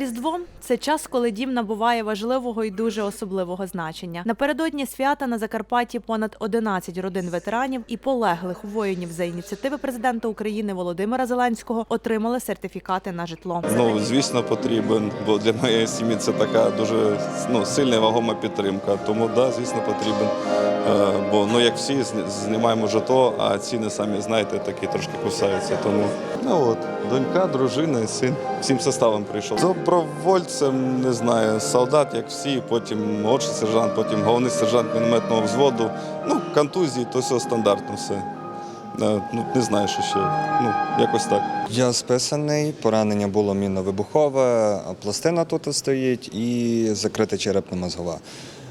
Різдво це час, коли дім набуває важливого і дуже особливого значення. Напередодні свята на Закарпатті понад 11 родин ветеранів і полеглих воїнів за ініціативи президента України Володимира Зеленського отримали сертифікати на житло. Ну, звісно, потрібен, бо для моєї сім'ї це така дуже ну, сильна вагома підтримка. Тому да, звісно, потрібен. Е, бо ну як всі знімаємо житло, а ціни самі знаєте, такі трошки кусаються. Тому ну от донька, дружина син всім составом прийшов. Добровольцем не знаю, солдат, як всі, потім молодший сержант, потім головний сержант мінометного взводу. Ну, контузії, то все стандартно все. Е, Ну, не знаю, що ще. Ну, якось так. Я списаний, поранення було мінно-вибухове, пластина тут стоїть і закрита черепно-мозгова.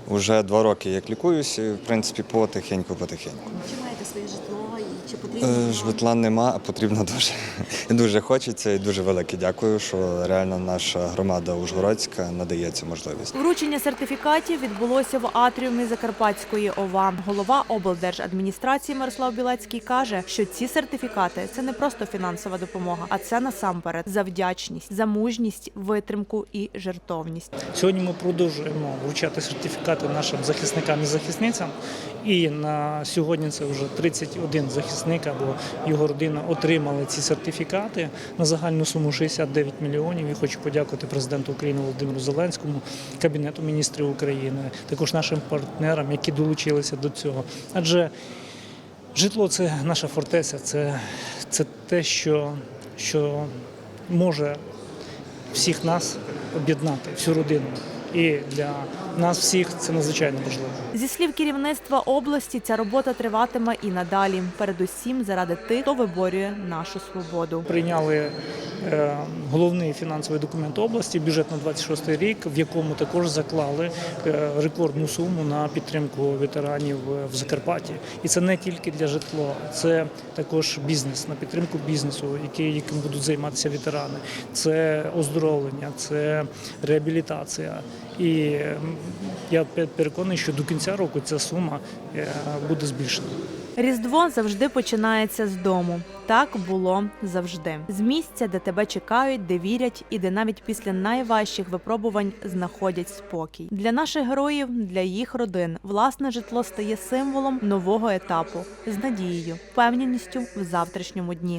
Уже два роки як лікуюся, в принципі, потихеньку-потихеньку. Потрібно? Е. Житла нема, а потрібно дуже. І дуже хочеться, і дуже велике дякую, що реально наша громада Ужгородська надає цю можливість. Вручення сертифікатів відбулося в атріумі Закарпатської ОВА. Голова облдержадміністрації Мирослав Білецький каже, що ці сертифікати це не просто фінансова допомога, а це насамперед за вдячність, за мужність, витримку і жертовність. Сьогодні ми продовжуємо вручати сертифікати нашим захисникам і захисницям. І на сьогодні це вже 31 захисник або його родина отримали ці сертифікати на загальну суму 69 мільйонів. І хочу подякувати президенту України Володимиру Зеленському, Кабінету міністрів України, також нашим партнерам, які долучилися до цього. Адже житло це наша фортеця, це, це те, що, що може всіх нас об'єднати, всю родину. І для нас всіх це надзвичайно важливо. Зі слів керівництва області, ця робота триватиме і надалі. Передусім заради тих, хто виборює нашу свободу. Прийняли е, головний фінансовий документ області, бюджет на 26 рік, в якому також заклали е, рекордну суму на підтримку ветеранів е, в Закарпатті. І це не тільки для житло, це також бізнес на підтримку бізнесу, який, яким будуть займатися ветерани. Це оздоровлення, це реабілітація. І я переконаний, що до кінця року ця сума е, буде збільшена. Різдво завжди починається з дому. Так було завжди. З місця, де тебе чекають, де вірять, і де навіть після найважчих випробувань знаходять спокій. Для наших героїв, для їх родин, власне житло стає символом нового етапу з надією, впевненістю в завтрашньому дні.